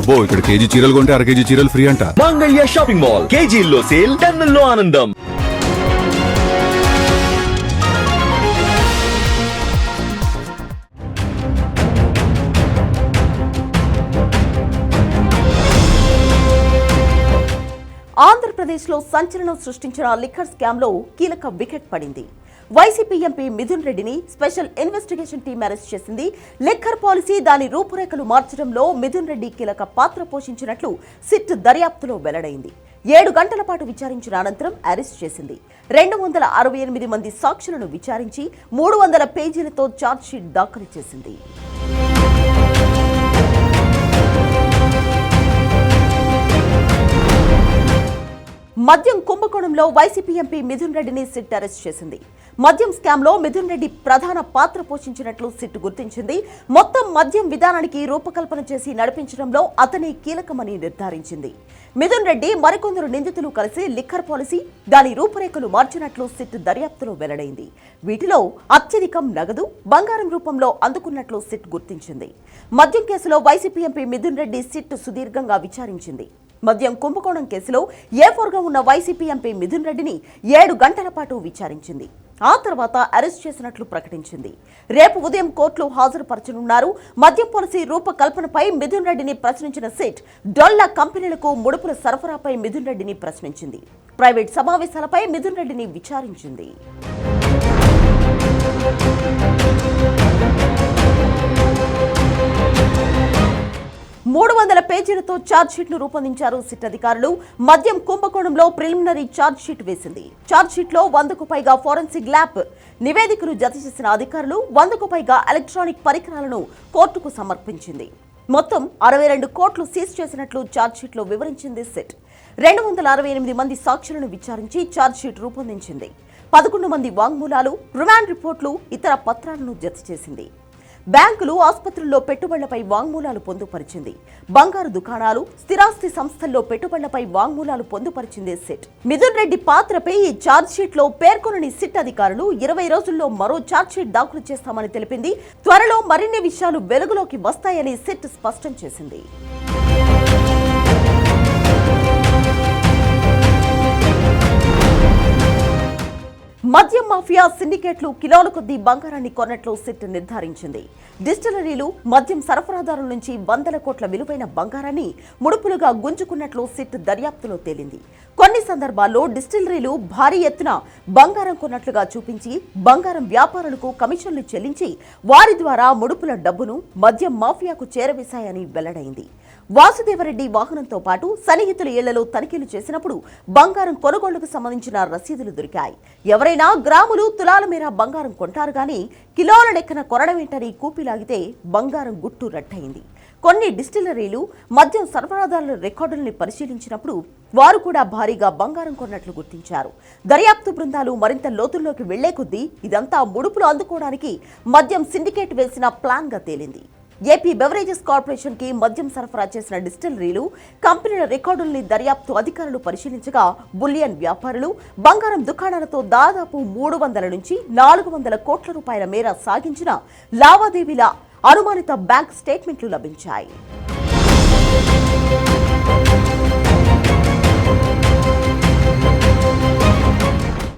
అబ్బో ఇక్కడ కేజీ చీరలు కొంటే అర కేజీ చీరలు ఫ్రీ అంట. Mangalya shopping mall. కేజీల్లో సేల్ టన్నుల్లో ఆనందం. ఆంధ్రప్రదేశ్లో సంచలనం సృష్టించిన లిక్కర్ స్కామ్లో కీలక వికెట్ పడింది. వైసీపీ ఎంపీ మిథున్ రెడ్డిని స్పెషల్ ఇన్వెస్టిగేషన్ టీం అరెస్ట్ చేసింది. లిక్కర్ పాలసీ దాని రూపురేఖలు మార్చడంలో మిథున్ రెడ్డి కీలక పాత్ర పోషించినట్లు సిట్ దర్యాప్తులో వెల్లడైంది. ఏడు గంటల పాటు విచారించిన అనంతరం అరెస్ట్ చేసింది. రెండు వందల అరవై ఎనిమిది మంది సాక్షులను విచారించి మూడు వందల పేజీలతో ఛార్జ్షీట్ దాఖలు చేసింది. మద్యం కుంభకోణంలో వైసీపీ ఎంపీ మిథున్ రెడ్డిని సిట్ అరెస్ట్ చేసింది. మద్యం స్కామ్లో మిథున్ రెడ్డి ప్రధాన పాత్ర పోషించినట్లు సిట్ గుర్తించింది. మొత్తం మద్యం విధానానికి రూపకల్పన చేసి నడిపించడంలో అతనే కీలకమని నిర్ధారించింది. మిథున్ రెడ్డి మరికొందరు నిందితులు కలిసి లిక్కర్ పాలసీ దాని రూపురేఖలు మార్చినట్లు సిట్ దర్యాప్తులో వెల్లడైంది. వీటిలో అత్యధికం నగదు బంగారం రూపంలో అందుకున్నట్లు సిట్ గుర్తించింది. మద్యం కేసులో YCP MP Mithun Reddy SIT సుదీర్ఘంగా విచారించింది. మద్యం కుంభకోణం కేసులో ఏ ఫోర్గా ఉన్న వైసీపీ ఎంపీ మిథున్ రెడ్డిని ఏడు గంటల పాటు విచారించింది. ఆ తర్వాత అరెస్ట్ చేసినట్లు ప్రకటించింది. రేపు ఉదయం కోర్టులో హాజరుపరచనున్నారు. మద్యం పాలసీ రూపకల్పనపై మిథున్ రెడ్డిని ప్రశ్నించిన సిట్ డొల్ల కంపెనీలకు ముడుపుల సరఫరాపై మిథున్ రెడ్డిని ప్రశ్నించింది. ప్రైవేట్ సమావేశాలపై మిథున్ రెడ్డిని విచారించింది. వందల పేజీలతో ఛార్జ్ను రూపొందించారు సిట్ అధికారులు. మద్యం కుంభకోణంలో ప్రిలిమినరీ ఛార్జ్ షీట్ వేసింది. ఛార్జ్ వందకు పైగా ఫోరెన్సిక్ ల్యాబ్ నివేదికను జత చేసిన అధికారులు వందకు పైగా ఎలక్ట్రానిక్ పరికరాలను కోర్టుకు సమర్పించింది. మొత్తం అరవై రెండు కోట్లు సీజ్ చేసినట్లు ఛార్జ్షీట్లో వివరించింది సిట్. రెండు వందల అరవై ఎనిమిది మంది సాక్షులను విచారించి ఛార్జ్షీట్ రూపొందించింది. పదకొండు మంది వాంగ్మూలాలు రిమాండ్ రిపోర్ట్లు ఇతర పత్రాలను జత చేసింది. బ్యాంకులు ఆసుపత్రుల్లో పెట్టుబడులపై వాంగ్మూలాలు పొందుపరిచింది. బంగారు దుకాణాలు స్థిరాస్తి సంస్థల్లో పెట్టుబడులపై వాంగ్మూలాలు పొందుపరిచింది సిట్. మిథున్ రెడ్డి పాత్రపై ఈ ఛార్జ్షీట్లో పేర్కొనని సిట్ అధికారులు ఇరవై రోజుల్లో మరో ఛార్జ్షీట్ దాఖలు చేస్తామని తెలిపింది. త్వరలో మరిన్ని విషయాలు వెలుగులోకి వస్తాయని సిట్ స్పష్టం చేసింది. మాఫియా సిండికేట్లు కిలోల కొద్దీ బంగారాన్ని కొన్నట్లు సిట్ నిర్ధారించింది. డిస్టిలరీలు మద్యం సరఫరాదారుల నుంచి వందల కోట్ల విలువైన బంగారాన్ని ముడుపులుగా గుంజుకున్నట్లు సిట్ దర్యాప్తులో తేలింది. కొన్ని సందర్భాల్లో డిస్టిలరీలు భారీ ఎత్తున బంగారం కొన్నట్లుగా చూపించి బంగారం వ్యాపారులకు కమిషన్లు చెల్లించి వారి ద్వారా ముడుపుల డబ్బును మద్యం మాఫియాకు చేరవేశాయని వెల్లడైంది. వాసుదేవరెడ్డి వాహనంతో పాటు సన్నిహితుల ఇళ్ళలో తనిఖీలు చేసినప్పుడు బంగారం కొనుగోళ్ళకు సంబంధించిన రసీదులు దొరికాయి. ఎవరైనా గ్రాములు తులాల మేర బంగారం కొంటారు గాని కిలోల లెక్కన కొనడమేంటని కూపిలాగితే బంగారం గుట్టు రట్టయింది. కొన్ని డిస్టిలరీలు మద్యం సరఫరాదారుల రికార్డుల్ని పరిశీలించినప్పుడు వారు కూడా భారీగా బంగారం కొన్నట్లు గుర్తించారు. దర్యాప్తు బృందాలు మరింత లోతుల్లోకి వెళ్ళే కొద్దీ ఇదంతా ముడుపులు అందుకోవడానికి మద్యం సిండికేట్ వేసిన ప్లాన్గా తేలింది. ఏపీ బెవరేజెస్ కార్పొరేషన్కి మద్యం సరఫరా చేసిన డిస్టిలరీలు కంపెనీల రికార్డుల్ని దర్యాప్తు అధికారులు పరిశీలించగా బుల్లియన్ వ్యాపారులు బంగారం దుకాణాలతో దాదాపు మూడు వందల నుంచి నాలుగు వందల కోట్ల రూపాయల మేర సాగించిన లావాదేవీల అనుమానిత బ్యాంక్ స్టేట్మెంట్లు లభించాయి.